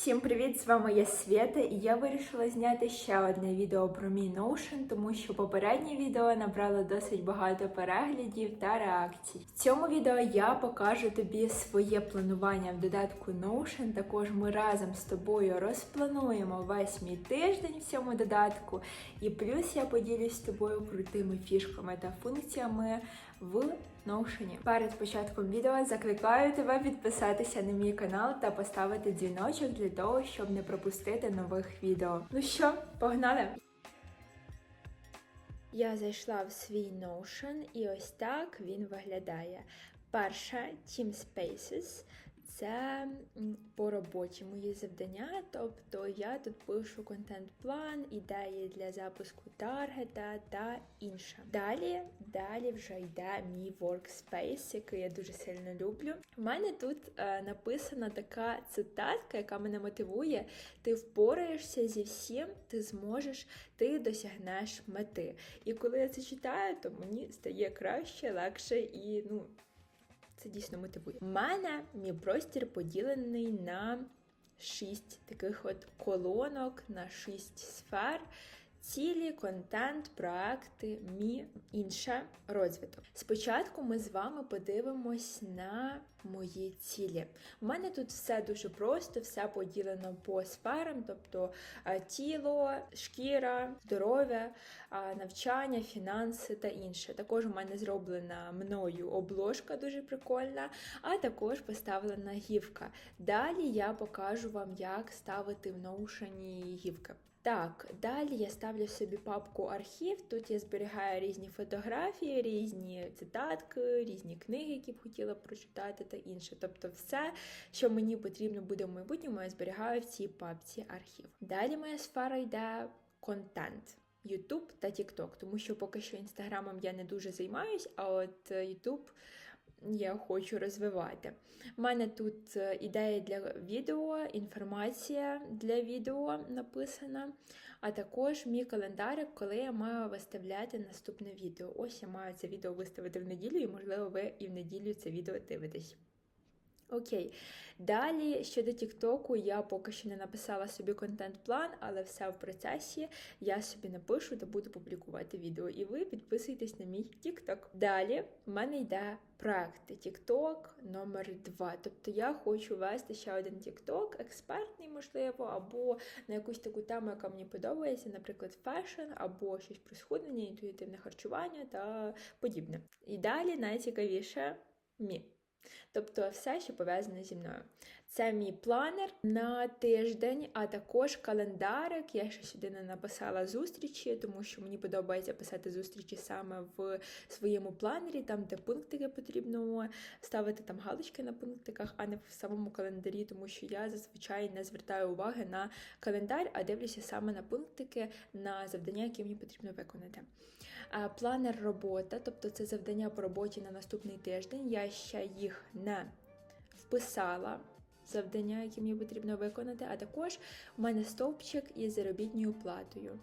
Всім привіт! З вами я Свята, і я вирішила зняти ще одне відео про мій Notion, тому що попереднє відео набрало досить багато переглядів та реакцій. В цьому відео я покажу тобі своє планування в додатку Notion. Також ми разом з тобою розплануємо весь мій тиждень в цьому додатку. І плюс я поділюсь з тобою крутими фішками та функціями в Notion. Перед початком відео закликаю тебе підписатися на мій канал та поставити дзвіночок для того, щоб не пропустити нових відео. Ну що, погнали! Я зайшла в свій Notion і ось так він виглядає. Перше Team Spaces це по роботі мої завдання. Тобто я тут пишу контент-план, ідеї для запуску таргета та інше. Далі, далі вже йде мій workspace, який я дуже сильно люблю. У мене тут е, написана така цитатка, яка мене мотивує: ти впораєшся зі всім, ти зможеш, ти досягнеш мети. І коли я це читаю, то мені стає краще, легше і ну. Це дійсно мотивує. У мене мій простір поділений на шість таких от колонок, на шість сфер. Цілі, контент, проекти, мі, інше розвиток. Спочатку ми з вами подивимось на мої цілі. У мене тут все дуже просто, все поділено по сферам, тобто е, тіло, шкіра, здоров'я, навчання, фінанси та інше. Також у мене зроблена мною обложка дуже прикольна, а також поставлена гівка. Далі я покажу вам, як ставити в Notion гівки. Так, далі я ставлю собі папку архів. Тут я зберігаю різні фотографії, різні цитатки, різні книги, які б хотіла прочитати та інше. Тобто, все, що мені потрібно буде в майбутньому, я зберігаю в цій папці архів. Далі моя сфера йде контент. YouTube та TikTok, тому що поки що інстаграмом я не дуже займаюсь, а от YouTube я хочу розвивати. У мене тут е, ідеї для відео, інформація для відео написана, а також мій календарик, коли я маю виставляти наступне відео. Ось я маю це відео виставити в неділю, і, можливо, ви і в неділю це відео дивитесь. Окей, далі щодо Тіктоку, я поки що не написала собі контент-план, але все в процесі. Я собі напишу та буду публікувати відео. І ви підписуйтесь на мій Тікток. Далі в мене йде проекти Тікток номер 2 Тобто я хочу вести ще один Тікток, експертний, можливо, або на якусь таку тему, яка мені подобається, наприклад, фешн, або щось про схуднення, інтуїтивне харчування та подібне. І далі найцікавіше мі. Тобто все, що пов'язане зі мною. Це мій планер на тиждень, а також календарик. Я ще сюди не написала зустрічі, тому що мені подобається писати зустрічі саме в своєму планері, там, де пунктики потрібно ставити там галочки на пунктиках, а не в самому календарі, тому що я зазвичай не звертаю уваги на календар, а дивлюся саме на пунктики, на завдання, які мені потрібно виконати. Планер робота, тобто це завдання по роботі на наступний тиждень. Я ще їх не вписала. Завдання, які мені потрібно виконати, а також у мене стовпчик із заробітною платою.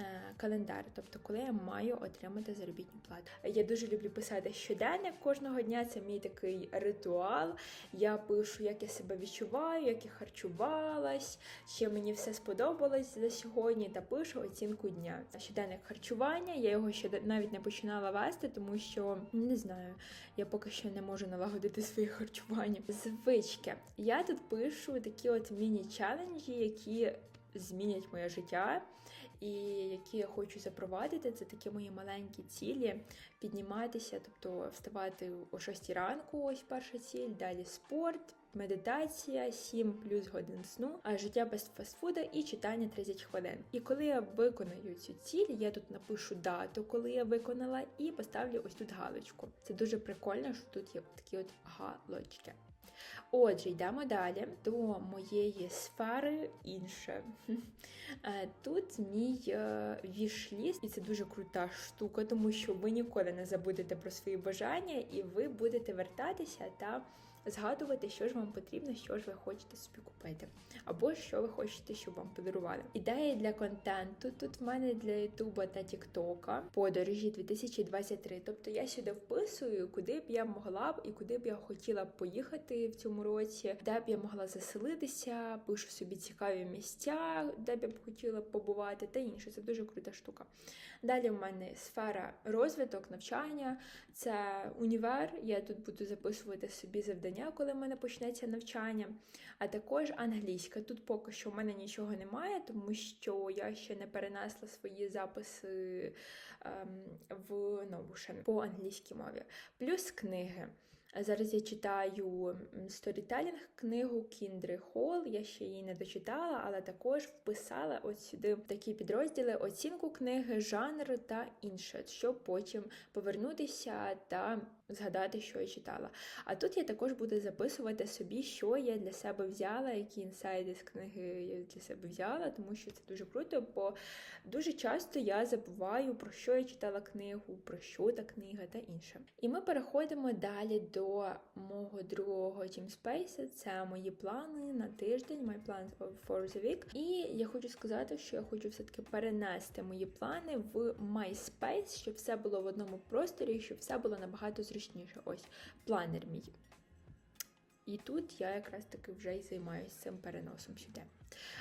Е, Календар, тобто, коли я маю отримати заробітну плату. Я дуже люблю писати щоденник кожного дня. Це мій такий ритуал. Я пишу, як я себе відчуваю, як я харчувалась, чи мені все сподобалось за сьогодні, та пишу оцінку дня. Щоденник харчування. Я його ще навіть не починала вести, тому що не знаю, я поки що не можу налагодити своє харчування. Звички. Я тут пишу такі от міні-челенджі, які змінять моє життя, і які я хочу запровадити. Це такі мої маленькі цілі: підніматися, тобто вставати о 6 ранку, ось перша ціль, далі спорт. Медитація, 7 плюс годин сну, а життя без фастфуда і читання 30 хвилин. І коли я виконаю цю ціль, я тут напишу дату, коли я виконала, і поставлю ось тут галочку. Це дуже прикольно, що тут є такі от галочки. Отже, йдемо далі до моєї сфери інше. Е, Тут мій вішліст, і це дуже крута штука, тому що ви ніколи не забудете про свої бажання, і ви будете вертатися та згадувати, що ж вам потрібно, що ж ви хочете собі купити, або що ви хочете, щоб вам подарували. Ідеї для контенту тут в мене для Ютуба та Тіктока подорожі 2023. Тобто я сюди вписую, куди б я могла б і куди б я хотіла б поїхати в цьому році, де б я могла заселитися, пишу собі цікаві місця, де б я б хотіла побувати, та інше. Це дуже крута штука. Далі в мене сфера розвиток, навчання, це універ. Я тут буду записувати собі завдання, коли в мене почнеться навчання. А також англійська. Тут поки що в мене нічого немає, тому що я ще не перенесла свої записи ем, в Notion по англійській мові. Плюс книги. Зараз я читаю сторітелінг книгу Кіндри Холл. Я ще її не дочитала, але також вписала от сюди такі підрозділи оцінку книги, жанр та інше, щоб потім повернутися та згадати, що я читала. А тут я також буду записувати собі, що я для себе взяла, які інсайди з книги я для себе взяла, тому що це дуже круто, бо дуже часто я забуваю, про що я читала книгу, про що та книга та інше. І ми переходимо далі до мого другого тімспейсу. Це мої плани на тиждень, my plans for the week. І я хочу сказати, що я хочу все-таки перенести мої плани в MySpace, щоб все було в одному просторі, щоб все було набагато зручніше. Ось планер мій. І тут я якраз таки вже й займаюся цим переносом сюди.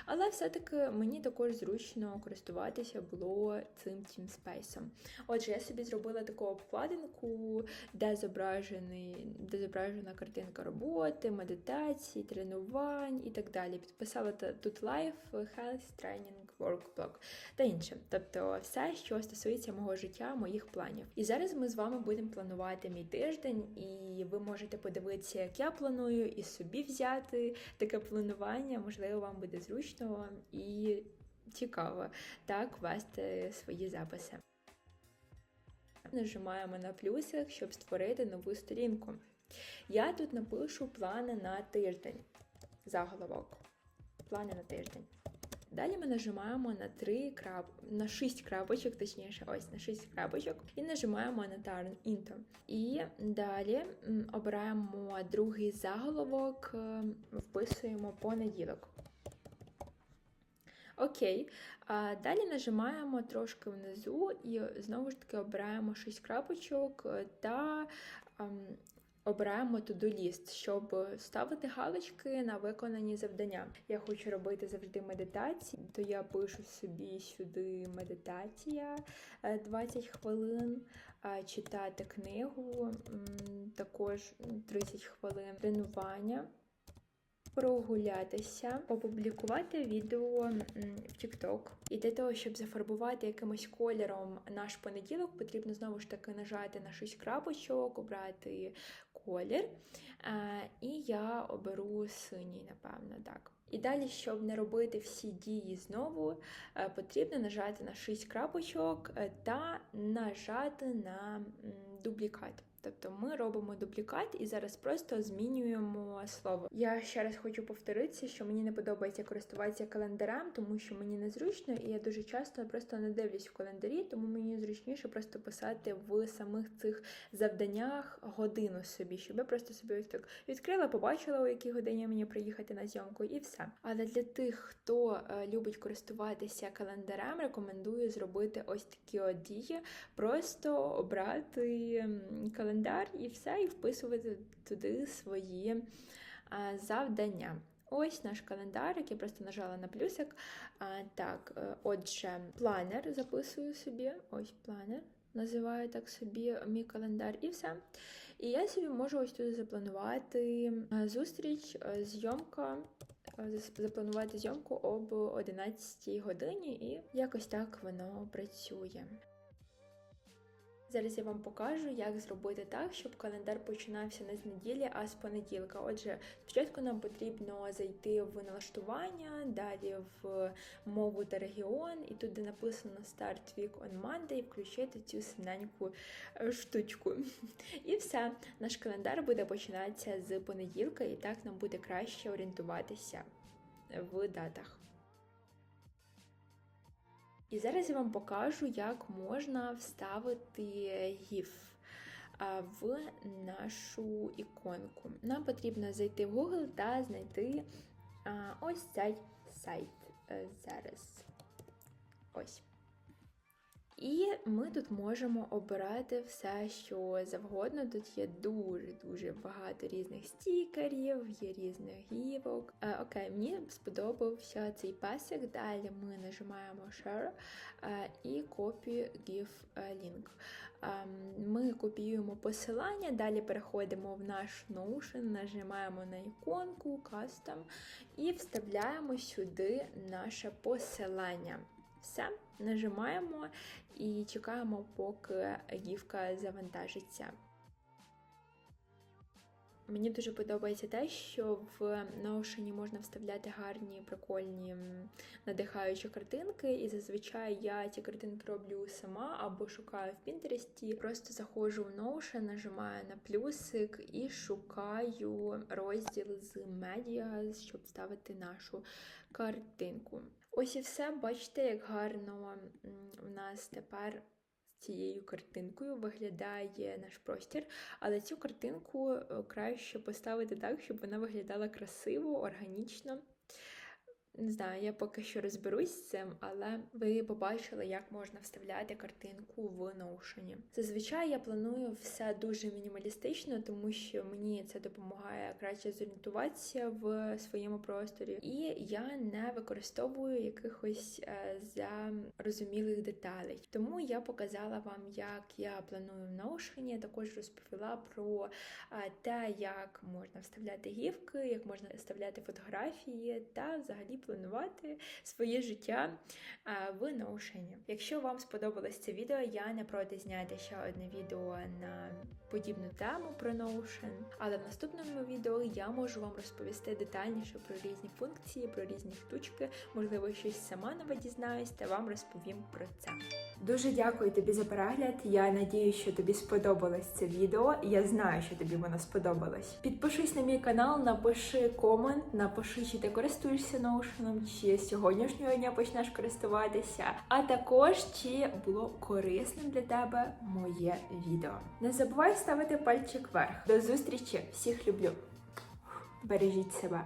Але все-таки мені також зручно користуватися було цим TeamSpace. Отже, я собі зробила таку обкладинку, де зображений, де зображена картинка роботи, медитації, тренувань і так далі. Підписала тут Life, Health, Training, Workblock та інше. Тобто все, що стосується мого життя, моїх планів. І зараз ми з вами будемо планувати мій тиждень, і ви можете подивитися, як я планую, і собі взяти таке планування. Можливо, вам буде зручно і цікаво так вести свої записи. Нажимаємо на плюсик, щоб створити нову сторінку. Я тут напишу плани на тиждень. Заголовок. Плани на тиждень. Далі ми нажимаємо на 3 крап... на 6 крапочок, точніше, ось на 6 крапочок, і нажимаємо на Turn Into. І далі обираємо другий заголовок, вписуємо понеділок. Окей. Далі нажимаємо трошки внизу і знову ж таки обираємо 6 крапочок та ем, обираємо to-do list, щоб ставити галочки на виконані завдання. Я хочу робити завжди медитації, то я пишу собі сюди медитація 20 хвилин, читати книгу, також 30 хвилин тренування прогулятися, опублікувати відео в TikTok. І для того, щоб зафарбувати якимось кольором наш понеділок, потрібно знову ж таки нажати на 6 крапочок, обрати колір. І я оберу синій, напевно, так. І далі, щоб не робити всі дії знову, е, потрібно нажати на 6 крапочок е, та нажати на дублікат. Тобто ми робимо дублікат і зараз просто змінюємо слово. Я ще раз хочу повторитися, що мені не подобається користуватися календарем, тому що мені незручно, і я дуже часто просто не дивлюсь в календарі, тому мені зручніше просто писати в самих цих завданнях годину собі, щоб я просто собі ось так відкрила, побачила, у якій годині мені приїхати на зйомку, і все. Але для тих, хто е, любить користуватися календарем, рекомендую зробити ось такі от дії, просто обрати календар календар і все, і вписувати туди свої завдання. Ось наш календар, який просто нажала на плюсик. А, Так, е, отже, планер записую собі. Ось планер. Називаю так собі мій календар і все. І я собі можу ось тут запланувати е, зустріч, е, зйомка, запланувати зйомку об 11 годині, і якось так воно працює. Зараз я вам покажу, як зробити так, щоб календар починався не з неділі, а з понеділка. Отже, спочатку нам потрібно зайти в налаштування, далі в мову та регіон, і тут, де написано Start Week on Monday, включити цю синеньку е, штучку. І все, наш календар буде починатися з понеділка, і так нам буде краще орієнтуватися в датах. І зараз я вам покажу, як можна вставити GIF в нашу іконку. Нам потрібно зайти в Google та знайти ось цей сайт Е, зараз. Ось. І ми тут можемо обирати все, що завгодно. Тут є дуже-дуже багато різних стікерів, є різних гівок. Е, окей, мені сподобався цей песик. Далі ми нажимаємо Share е, і Copy Give Link. Ем, Ми копіюємо посилання, далі переходимо в наш Notion, нажимаємо на іконку Custom і вставляємо сюди наше посилання. Все, нажимаємо і чекаємо, поки гівка завантажиться. Мені дуже подобається те, що в Notion можна вставляти гарні, прикольні, надихаючі картинки, і зазвичай я ці картинки роблю сама або шукаю в Пінтересті. Просто заходжу в Notion, нажимаю на плюсик і шукаю розділ з медіа, щоб ставити нашу картинку. Ось і все. Бачите, як гарно в нас тепер цією картинкою виглядає наш простір. Але цю картинку е, краще поставити так, щоб вона виглядала красиво, органічно. Не знаю, я поки що розберусь з цим, але ви побачили, як можна вставляти картинку в Notion. Зазвичай я планую все дуже мінімалістично, тому що мені це допомагає краще зорієнтуватися в своєму просторі, і я не використовую якихось е, зарозумілих деталей. Тому я показала вам, як я планую в Notion, також розповіла про е, те, як можна вставляти гівки, як можна вставляти фотографії та взагалі планувати своє життя в Notion. Якщо вам сподобалось це відео, я не проти зняти ще одне відео на подібну тему про Notion. Але в наступному відео я можу вам розповісти детальніше про різні функції, про різні штучки, можливо, щось сама нове дізнаюсь та вам розповім про це. Дуже дякую тобі за перегляд. Я надію, що тобі сподобалось це відео. Я знаю, що тобі воно сподобалось. Підпишись на мій канал, напиши комент, напиши, чи ти користуєшся Notion, чи з сьогоднішнього дня почнеш користуватися. А також чи було корисним для тебе моє відео. Не забувай ставити пальчик вверх. До зустрічі! Всіх люблю! Бережіть себе!